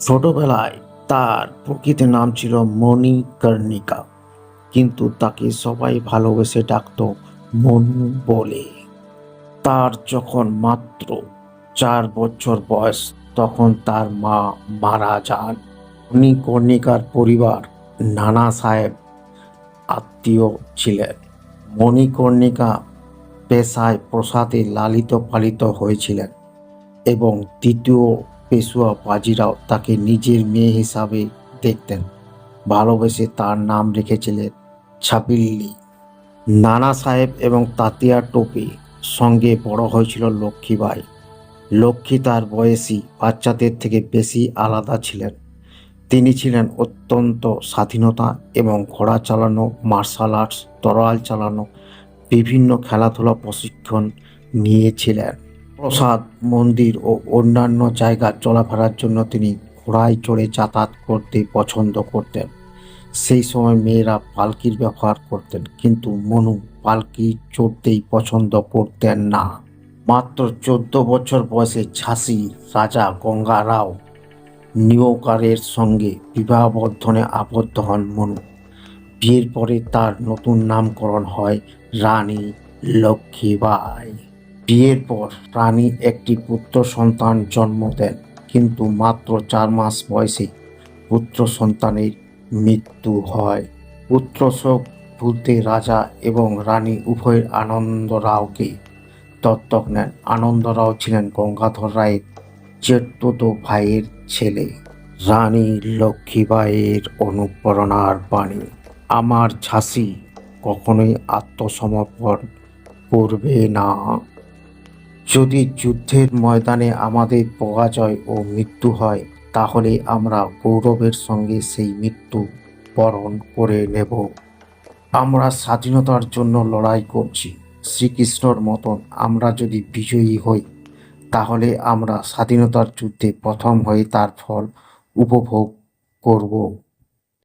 ছোটবেলায় তার প্রকৃত নাম ছিল মণিকর্ণিকা। কিন্তু তাকে সবাই ভালোবেসে ডাকতো মনু বলে। তার যখন মাত্র চার বছর বয়স, তখন তার মা মারা যান। মণিকর্ণিকার পরিবার নানা সাহেব আত্মীয় ছিলেন। মণিকর্ণিকা পেশায় প্রসাদে লালিত পালিত হয়েছিলেন এবং দ্বিতীয় পেশুয়া বাজিরাও তাকে নিজের মেয়ে হিসাবে দেখতেন। ভালোবেসে তার নাম রেখেছিলেন ছাপিল্লি। নানা সাহেব এবং তাতিয়া টোপি সঙ্গে বড় হয়েছিল লক্ষ্মীবাই লক্ষ্মী তার বয়সী বাচ্চাদের থেকে বেশি আলাদা ছিলেন। তিনি ছিলেন অত্যন্ত স্বাধীনতা এবং ঘোড়া চালানো, মার্শাল আর্টস, তরোয়াল চালানো, বিভিন্ন খেলাধুলা প্রশিক্ষণ নিয়েছিলেন। প্রসাদ, মন্দির ও অন্যান্য জায়গা চলাফেরার জন্য তিনি ঘোড়ায় চড়ে যাতায়াত করতে পছন্দ করতেন। সেই সময় মেয়েরা পালকির ব্যবহার করতেন, কিন্তু মনু পালকি চড়তেই পছন্দ করতেন না। মাত্র চোদ্দ বছর বয়সে ঝাঁসি রাজা গঙ্গা রাও নিয়োকারের সঙ্গে বিবাহ বন্ধনে আবদ্ধ হন মনু। বিয়ের পরে তার নতুন নামকরণ হয় রানী লক্ষ্মীবাই বিয়ের পর রানী একটি পুত্র সন্তান জন্ম দেন, কিন্তু মাত্র চার মাস বয়সে পুত্র সন্তানের মৃত্যু হয়। পুত্র শোক ভুলতে রাজা এবং রানী উভয়ের আনন্দরাওকে দত্তক নেন। আনন্দরাও ছিলেন গঙ্গাধর রায়ের চেট্টতো ভাইয়ের ছেলে। রানী লক্ষ্মীবাইয়ের অনুপ্রেরণার বাণী, আমার ঝাঁসি কখনোই আত্মসমর্পণ করবে না। যদি যুদ্ধের ময়দানে আমাদের পরাজয় ও মৃত্যু হয়, তাহলে আমরা গৌরবের সঙ্গে সেই মৃত্যু বরণ করে নেব। আমরা স্বাধীনতার জন্য লড়াই করছি। শ্রীকৃষ্ণর মতন আমরা যদি বিজয়ী হই, তাহলে আমরা স্বাধীনতার যুদ্ধে প্রথম হয়ে তার ফল উপভোগ করব।